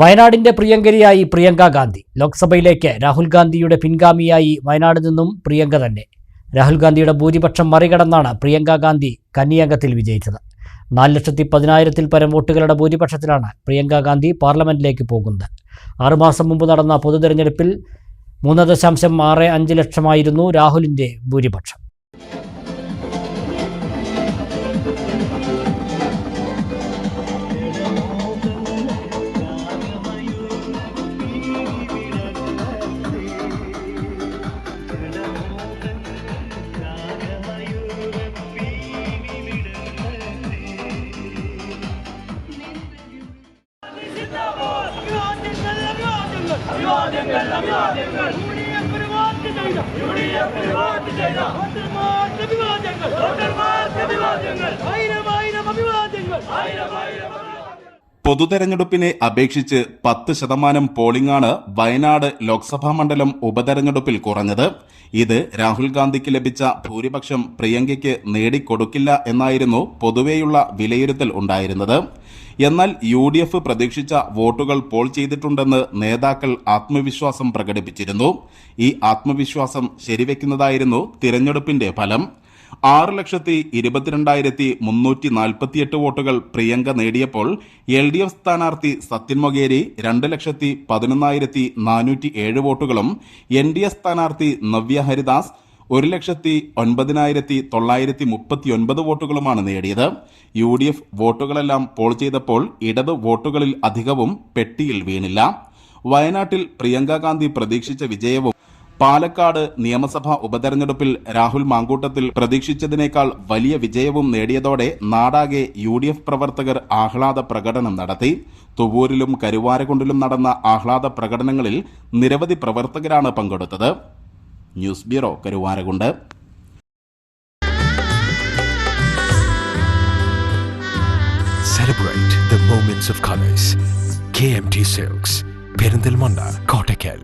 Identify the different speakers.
Speaker 1: വയനാടിന്റെ പ്രിയങ്കരിയായി പ്രിയങ്ക ഗാന്ധി. ലോക്സഭയിലേക്ക് രാഹുൽ ഗാന്ധിയുടെ പിൻഗാമിയായി വയനാട് നിന്നും പ്രിയങ്ക തന്നെ. രാഹുൽ ഗാന്ധിയുടെ ഭൂരിപക്ഷം മറികടന്നാണ് പ്രിയങ്ക ഗാന്ധി കന്നിയംഗത്തിൽ വിജയിച്ചത്. നാല് ലക്ഷത്തി പതിനായിരത്തിൽ പരം വോട്ടുകളുടെ ഭൂരിപക്ഷത്തിലാണ് പ്രിയങ്ക ഗാന്ധി പാർലമെന്റിലേക്ക് പോകുന്നത്. ആറുമാസം മുമ്പ് നടന്ന പൊതുതെരഞ്ഞെടുപ്പിൽ മൂന്ന് ദശാംശം ആറ് അഞ്ച് ലക്ഷമായിരുന്നു രാഹുലിന്റെ ഭൂരിപക്ഷം.
Speaker 2: അഭിവാദ്യങ്ങൾ അഭിവാദ്യങ്ങൾ യുഡിഎഫ് റിവാർഡ് ചെയ്ത യുഡിഎഫ് റിവാർഡ് ചെയ്ത വോട്ടർമാർക്ക് അഭിവാദ്യങ്ങൾ വോട്ടർമാർക്ക് അഭിവാദ്യങ്ങൾ ആയിരം ആയിരം അഭിവാദ്യങ്ങൾ ആയിരം ആയിരം
Speaker 3: പൊതുതെരഞ്ഞെടുപ്പിനെ അപേക്ഷിച്ച് പത്ത് ശതമാനം പോളിംഗാണ് വയനാട് ലോക്സഭാ മണ്ഡലം ഉപതെരഞ്ഞെടുപ്പിൽ കുറഞ്ഞത്. ഇത് രാഹുൽ ഗാന്ധിക്ക് ലഭിച്ച ഭൂരിപക്ഷം പ്രിയങ്കയ്ക്ക് നേടിക്കൊടുക്കില്ല എന്നായിരുന്നു പൊതുവെയുള്ള വിലയിരുത്തൽ ഉണ്ടായിരുന്നത്. എന്നാൽ യു ഡി എഫ് പ്രതീക്ഷിച്ച വോട്ടുകൾ പോൾ ചെയ്തിട്ടുണ്ടെന്ന് നേതാക്കൾ ആത്മവിശ്വാസം പ്രകടിപ്പിച്ചിരുന്നു. ഈ ആത്മവിശ്വാസം ശരിവെക്കുന്നതായിരുന്നു തിരഞ്ഞെടുപ്പിന്റെ ഫലം. ആറ് ലക്ഷത്തി ഇരുപത്തിരണ്ടായിരത്തി മുന്നൂറ്റി നാൽപ്പത്തിയെട്ട് വോട്ടുകൾ പ്രിയങ്ക നേടിയപ്പോൾ എൽ ഡി എഫ് സ്ഥാനാർത്ഥി സത്യൻ മൊഗേരി രണ്ട് ലക്ഷത്തി പതിനൊന്നായിരത്തി നാനൂറ്റി ഏഴ് വോട്ടുകളും എൻ ഡി എ സ്ഥാനാർത്ഥി നവ്യ ഹരിദാസ് ഒരു ലക്ഷത്തി ഒൻപതിനായിരത്തി തൊള്ളായിരത്തി മുപ്പത്തി ഒൻപത് വോട്ടുകളുമാണ് നേടിയത്. യു ഡി എഫ് വോട്ടുകളെല്ലാം പോൾ ചെയ്തപ്പോൾ ഇടത് വോട്ടുകളിൽ അധികവും പെട്ടിയിൽ വീണില്ല. വയനാട്ടിൽ പ്രിയങ്ക ഗാന്ധി പ്രതീക്ഷിച്ച വിജയവും പാലക്കാട് നിയമസഭാ ഉപതെരഞ്ഞെടുപ്പിൽ രാഹുൽ മാങ്കൂട്ടത്തിൽ പ്രതീക്ഷിച്ചതിനേക്കാൾ വലിയ വിജയവും നേടിയതോടെ നാടാകെ യു ഡി എഫ് പ്രവർത്തകർ ആഹ്ലാദ പ്രകടനം നടത്തി തുവൂരിലും കരുവാരകുണ്ടിലും നടന്ന ആഹ്ലാദ പ്രകടനങ്ങളിൽ നിരവധി പ്രവർത്തകരാണ് പങ്കെടുത്തത് news bureau Karuvarakundu
Speaker 4: Celebrate the moments of colors. KMT Silks, Perindalmanda, Kottakkal.